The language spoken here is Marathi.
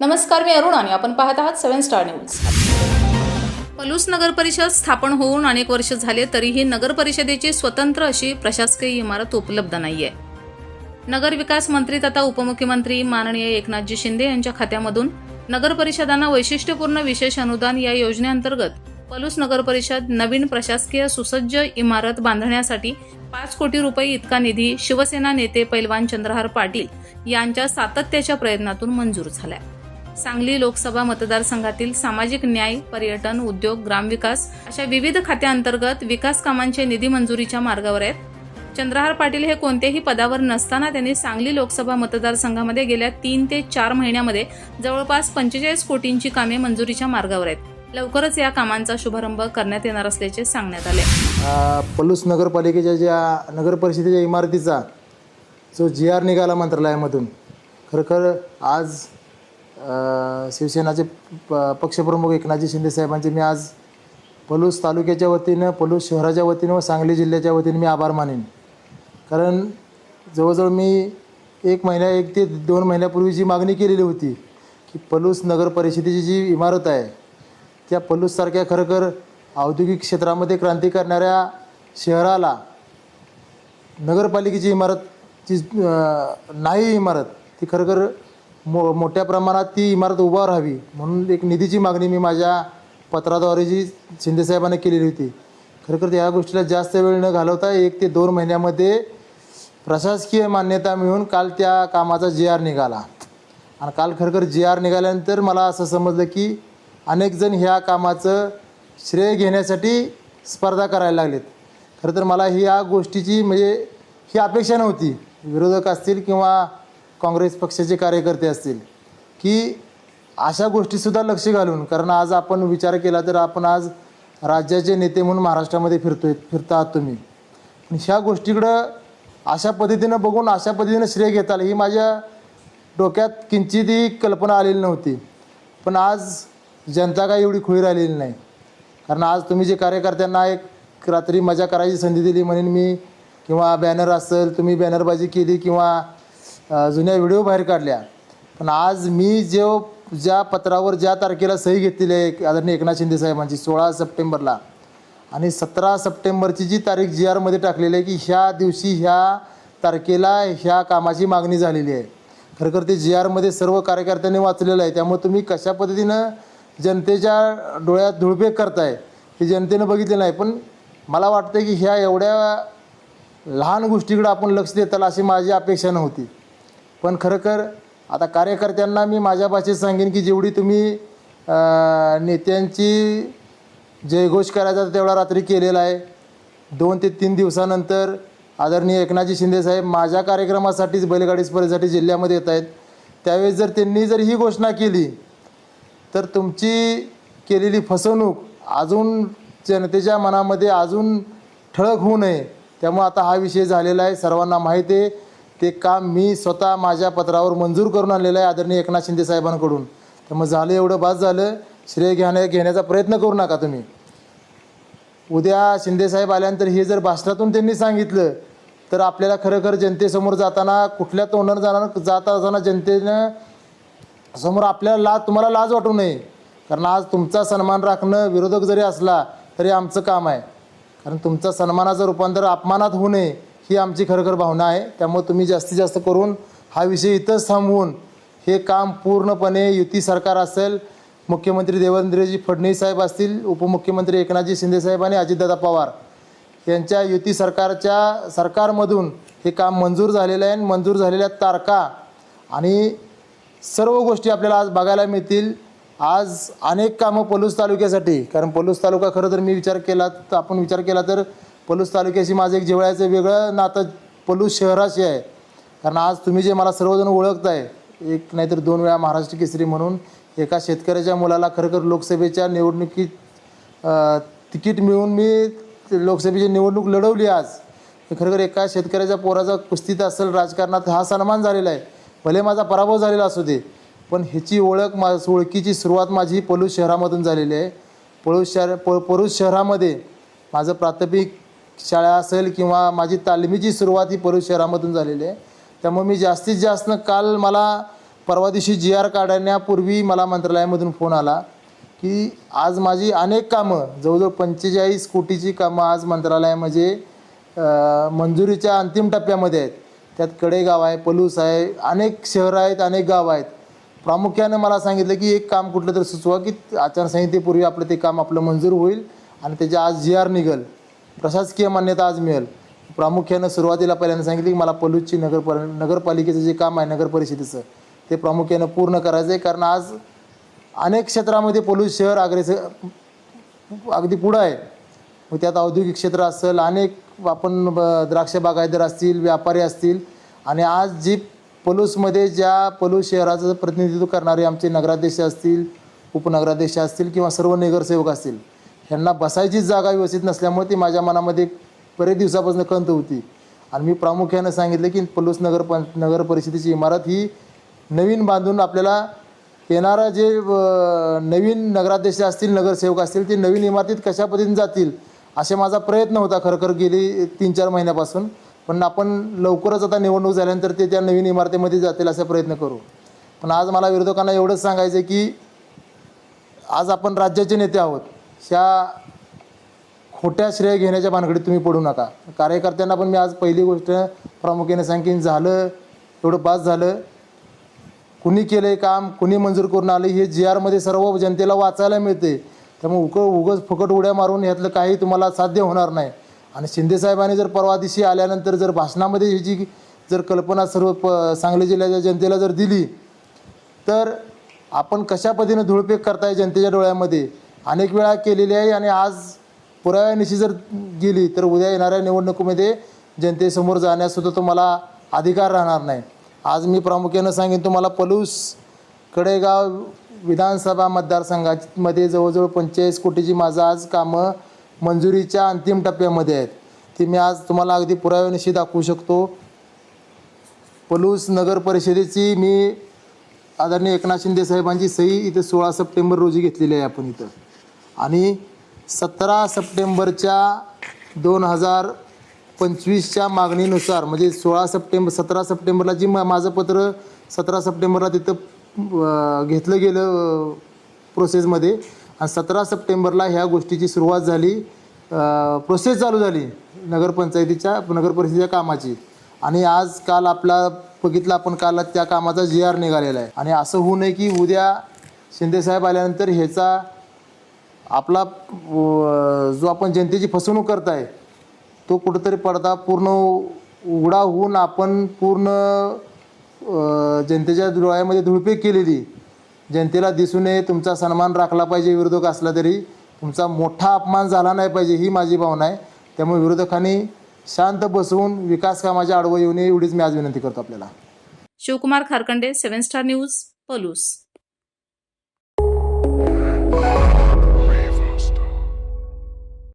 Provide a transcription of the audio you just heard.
नमस्कार मी अरुण आणि आपण पाहत आहात सेव्हन स्टार न्यूज. पलूस नगर परिषद स्थापन होऊन अनेक वर्ष झाले तरीही नगर परिषदेची स्वतंत्र अशी प्रशासकीय इमारत उपलब्ध नाहीये. नगर विकास मंत्री तथा उपमुख्यमंत्री माननीय एकनाथजी शिंदे यांच्या खात्यामधून नगर परिषदांना वैशिष्ट्यपूर्ण विशेष अनुदान या योजनेअंतर्गत पलूस नगर परिषद नवीन प्रशासकीय सुसज्ज इमारत बांधण्यासाठी पाच कोटी रुपये इतका निधी शिवसेना नेते पैलवान चंद्रहार पाटील यांच्या सातत्याच्या प्रयत्नातून मंजूर झालाय. सांगली लोकसभा मतदारसंघातील सामाजिक न्याय पर्यटन उद्योग ग्रामविकास अशा विविध खात्यांतर्गत विकास कामांचे निधी मंजुरीच्या मार्गावर आहेत. चंद्रहार पाटील हे कोणत्याही पदावर नसताना त्यांनी सांगली लोकसभा मतदारसंघामध्ये गेल्या तीन ते चार महिन्यामध्ये जवळपास पंचेचाळीस कोटींची कामे मंजुरीच्या मार्गावर आहेत. लवकरच या कामांचा शुभारंभ करण्यात येणार असल्याचे सांगण्यात आले. पलूस नगरपालिकेच्या ज्या नगर परिषदेच्या इमारतीचा जो जी आर निघाला मंत्रालयामधून खरखर आज शिवसेनाचे प पक्षप्रमुख एकनाथजी शिंदे साहेबांचे मी आज पलूस तालुक्याच्या वतीनं पलूस शहराच्या वतीनं व सांगली जिल्ह्याच्या वतीनं मी आभार मानेन. कारण जवळजवळ मी एक महिन्या एक ते दोन महिन्यापूर्वी जी मागणी केलेली होती की पलूस नगर परिषदेची जी इमारत आहे त्या पलूससारख्या खरोखर औद्योगिक क्षेत्रामध्ये क्रांती करणाऱ्या शहराला नगरपालिकेची इमारत जी नाही इमारत ती खरोखर मो मोठ्या प्रमाणात ती इमारत उभा राहावी म्हणून एक निधीची मागणी मी माझ्या पत्राद्वारे जी शिंदेसाहेबांनी केलेली होती. खरोखर या गोष्टीला जास्त वेळ न घालवता एक ते दोन महिन्यामध्ये प्रशासकीय मान्यता मिळून काल त्या कामाचा जी आर निघाला. आणि काल खरखर जी आर निघाल्यानंतर मला असं समजलं की अनेकजण ह्या कामाचं श्रेय घेण्यासाठी स्पर्धा करायला लागलेत. खरं तर मला ही या गोष्टीची म्हणजे ही अपेक्षा नव्हती. विरोधक असतील किंवा काँग्रेस पक्षाचे कार्यकर्ते असतील की अशा गोष्टीसुद्धा लक्ष घालून कारण आज आपण विचार केला तर आपण आज राज्याचे नेते म्हणून महाराष्ट्रामध्ये फिरतोय फिरता आहात तुम्ही. ह्या गोष्टीकडं अशा पद्धतीनं बघून अशा पद्धतीनं श्रेय घेता आलं ही माझ्या डोक्यात किंचितही कल्पना आलेली नव्हती. पण आज जनता काय एवढी खुळी राहिलेली नाही. कारण आज तुम्ही जे कार्यकर्त्यांना एक रात्री मजा करायची संधी दिली म्हणून मी किंवा बॅनर असेल तुम्ही बॅनरबाजी केली किंवा जुन्या व्हिडिओ बाहेर काढल्या. पण आज मी जो ज्या पत्रावर ज्या तारखेला सही घेतलेली आहे आदरणीय एकनाथ शिंदे साहेबांची सोळा सप्टेंबरला आणि सतरा सप्टेंबरची जी तारीख जी आरमध्ये टाकलेली आहे की ह्या दिवशी ह्या तारखेला ह्या कामाची मागणी झालेली आहे. खरं ते जी आरमध्ये सर्व कार्यकर्त्यांनी वाचलेलं आहे. त्यामुळे तुम्ही कशा पद्धतीनं जनतेच्या डोळ्यात धुळपेक करताय हे जनतेनं बघितलं नाही. पण मला वाटतं की ह्या एवढ्या लहान गोष्टीकडे आपण लक्ष देताल अशी माझी अपेक्षा नव्हती. पण खरोखर आता कार्यकर्त्यांना मी माझ्या भाषेत सांगेन की जेवढी तुम्ही नेत्यांची जयघोष करायचा तेवढा रात्री केलेला आहे. दोन ते तीन दिवसानंतर आदरणीय एकनाथजी शिंदेसाहेब माझ्या कार्यक्रमासाठीच बैलगाडी स्पर्धेसाठी जिल्ह्यामध्ये येत आहेत. त्यावेळेस जर त्यांनी जर ही घोषणा केली तर तुमची केलेली फसवणूक अजून जनतेच्या मनामध्ये अजून ठळक होऊ नये. त्यामुळे आता हा विषय झालेला आहे. सर्वांना माहीत आहे. ते काम मी स्वतः माझ्या पत्रावर मंजूर करून आणलेलं आहे आदरणीय एकनाथ शिंदे साहेबांकडून. मग झालं एवढं बाद झालं. श्रेय घेण्या घेण्याचा प्रयत्न करू नका तुम्ही. उद्या शिंदेसाहेब आल्यानंतर हे जर भाषणातून त्यांनी सांगितलं तर आपल्याला खरोखर जनतेसमोर जाताना कुठल्या तोंडानं जाणार जाता असताना जनतेनं समोर आपल्याला लाज तुम्हाला लाज वाटू नये. कारण आज तुमचा सन्मान राखणं विरोधक जरी असला तरी आमचं काम आहे. कारण तुमचा सन्मानाचं रूपांतर अपमानात होऊ नये. ही आमची खरोखर भावना आहे. त्यामुळे तुम्ही जास्तीत जास्त करून हा विषय इथंच थांबवून हे काम पूर्णपणे युती सरकार असेल मुख्यमंत्री देवेंद्रजी फडणवीस साहेब असतील उपमुख्यमंत्री एकनाथजी शिंदेसाहेब आणि अजितदादा पवार यांच्या युती सरकारच्या सरकारमधून हे काम मंजूर झालेलं आहे आणि मंजूर झालेल्या तारखा आणि सर्व गोष्टी आपल्याला आज बघायला मिळतील. आज अनेक कामं पलूस तालुक्यासाठी कारण पलूस तालुका खरं तर मी विचार केला तर आपण विचार केला तर पलूस तालुक्याशी माझं एक जिवळ्याचं वेगळं नातं पलूस शहराशी आहे. कारण आज तुम्ही जे मला सर्वजण ओळखताय एक नाहीतर दोन वेळा महाराष्ट्र केसरी म्हणून एका शेतकऱ्याच्या मुलाला खरोखर लोकसभेच्या निवडणुकीत तिकीट मिळवून मी लोकसभेची निवडणूक लढवली आज. खरंखर एका शेतकऱ्याच्या पोराचा कुस्तीत असेल राजकारणात हा सन्मान झालेला आहे. भले माझा पराभव झालेला असू दे पण ह्याची ओळख मा ओळखीची सुरुवात माझी पलूस शहरामधून झालेली आहे. पळूस शहर प पळूस शहरामध्ये माझं प्राथमिक शाळा असेल किंवा माझी तालमीची सुरुवात ही पलूस शहरामधून झालेली आहे. त्यामुळे मी जास्तीत जास्त काल मला परवा दिवशी जी आर काढण्यापूर्वी मला मंत्रालयामधून फोन आला की आज माझी अनेक कामं जवळजवळ पंचेचाळीस कोटीची कामं आज मंत्रालयामध्ये म्हणजे, मंजुरीच्या अंतिम टप्प्यामध्ये आहेत. त्यात कडेगाव आहे पलूस आहे अनेक शहरं आहेत अनेक गावं आहेत. प्रामुख्याने मला सांगितलं की एक काम कुठलं तर सुचवा की आचारसंहितेपूर्वी आपलं ते काम आपलं मंजूर होईल आणि त्याच्या आज जी आर निघल. प्रशासकीय मान्यता आज मिळेल. प्रामुख्यानं सुरुवातीला पहिल्यांदा सांगितलं की मला पलूसची नगर नगरपालिकेचं जे काम आहे नगर परिषदेचं ते प्रामुख्यानं पूर्ण करायचं आहे कारण आज अनेक क्षेत्रामध्ये पलूस शहर अग्रेसर अगदी पुढं आहे. मग त्यात औद्योगिक क्षेत्र असेल अनेक आपण ब- द्राक्ष बागायतदार असतील व्यापारी असतील. आणि आज जी पलूसमध्ये ज्या पलूस शहराचं प्रतिनिधित्व करणारे आमचे नगराध्यक्ष असतील उपनगराध्यक्ष असतील किंवा सर्व नगरसेवक असतील ह्यांना बसायचीच जागा व्यवस्थित नसल्यामुळे ती माझ्या मनामध्ये बरेच दिवसापासून खंत होती. आणि मी प्रामुख्यानं सांगितलं की पलूस नगर पं नगर परिषदेची इमारत ही नवीन बांधून आपल्याला येणारा जे नवीन नगराध्यक्ष असतील नगरसेवक असतील ते नवीन इमारतीत कशा पद्धतीने जातील असे माझा प्रयत्न होता खरं खर गेली तीन चार महिन्यापासून. पण आपण लवकरच आता निवडणूक झाल्यानंतर ते त्या नवीन इमारतीमध्ये जातील असा प्रयत्न करू. पण आज मला विरोधकांना एवढंच सांगायचं की आज आपण राज्याचे नेते आहोत. ह्या खोट्या श्रेय घेण्याच्या भानगडीत तुम्ही पडू नका. कार्यकर्त्यांना पण मी आज पहिली गोष्ट प्रामुख्याने सांगेन झालं एवढं पास झालं. कुणी केलं आहे काम कुणी मंजूर करून आलं हे जी आरमध्ये सर्व जनतेला वाचायला मिळते त्यामुळे उक उगच फुकट उड्या मारून ह्यातलं काही तुम्हाला साध्य होणार नाही. आणि शिंदेसाहेबांनी जर परवा दिवशी आल्यानंतर जर भाषणामध्ये ही जी जर कल्पना सर्व प सांगली जिल्ह्याच्या जनतेला जर दिली तर आपण कशा पद्धतीनं धुळपेक करताय जनतेच्या डोळ्यामध्ये? अनेक वेळा केलेली आहे आणि आज पुराव्यानिशी जर गेली तर उद्या येणाऱ्या निवडणुकीमध्ये जनतेसमोर जाण्यासुद्धा तुम्हाला अधिकार राहणार नाही. आज मी प्रामुख्यानं सांगेन तुम्हाला पलूस कडेगाव विधानसभा मतदारसंघामध्ये जवळजवळ पंचेचाळीस कोटीची माझं आज कामं मंजुरीच्या अंतिम टप्प्यामध्ये आहेत. ती मी आज तुम्हाला अगदी पुराव्यानिशी दाखवू शकतो. पलूस नगर परिषदेची मी आदरणीय एकनाथ शिंदे साहेबांची सही इथं सोळा सप्टेंबर रोजी घेतलेली आहे आपण इथं. आणि सतरा सप्टेंबरच्या दोन हजार पंचवीसच्या मागणीनुसार म्हणजे सोळा सप्टेंबर सतरा सप्टेंबरला जी मा माझं पत्र सतरा सप्टेंबरला तिथं घेतलं गेलं प्रोसेसमध्ये आणि सतरा सप्टेंबरला ह्या गोष्टीची सुरुवात झाली प्रोसेस चालू झाली नगरपंचायतीच्या नगरपरिषदेच्या कामाची. आणि आज काल आपला बघितलं आपण काल त्या कामाचा जी आर निघालेला आहे. आणि असं होऊ नये की उद्या शिंदेसाहेब आल्यानंतर ह्याचा आपला जो आपण जनतेची फसवणूक करताय तो कुठंतरी पडदा पूर्ण उघडा होऊन आपण पूर्ण जनतेच्या डोळ्यामध्ये धुळपीक केलेली जनतेला दिसू नये तुमचा सन्मान राखला पाहिजे विरोधक असला तरी. तुमचा मोठा अपमान झाला नाही पाहिजे ही माझी भावना आहे. त्यामुळे विरोधकांनी शांत बसवून विकास कामाच्या आडवं येऊ नये एवढीच मी आज विनंती करतो आपल्याला. Shivkumar Kharkande seven star news Palus.